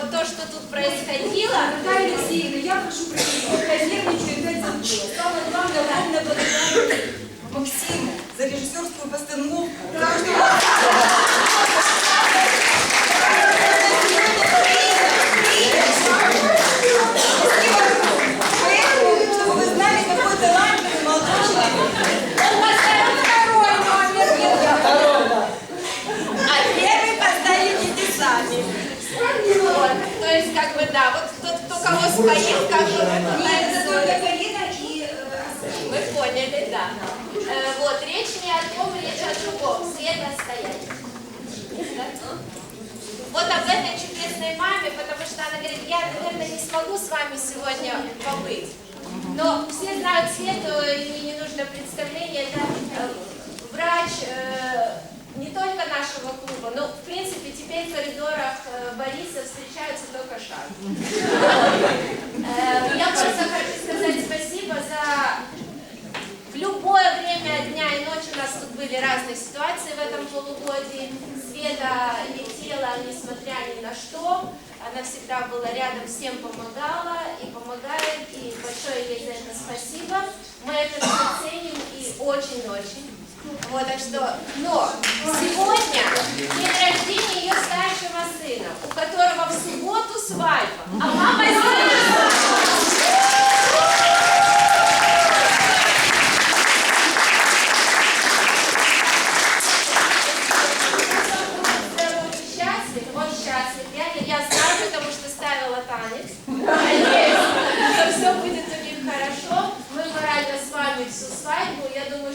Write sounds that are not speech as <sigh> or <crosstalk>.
вот то, что тут происходило, Наталья Алексеевна, я прошу прощения, я нервничаю, опять забыла. Самое главное, огромное благодарность Максиму бы, Нет, это только Галина и э, мы поняли, да. Э, вот, речь не о том, речь о другом, света стоять. Вот об этой чудесной маме, потому что она говорит, я, наверное, не смогу с вами сегодня побыть. Но все знают Свету, и не нужно представление, это э, врач э, не только нашего клуба, но, в теперь в коридорах э, Бориса встречаются только шаг. <laughs> Э, Я просто хочу сказать спасибо за в любое время дня и ночи у нас тут были разные ситуации в этом полугодии. Света летела, несмотря ни на что. Она всегда была рядом, всем помогала и помогает. И большое ей за это спасибо. Мы это все ценим и очень-очень. Вот, так что, но сегодня А мама из Я знаю, потому что ставила танец. Все будет у них хорошо. Мы морально с вами всю свадьбу. Я думаю,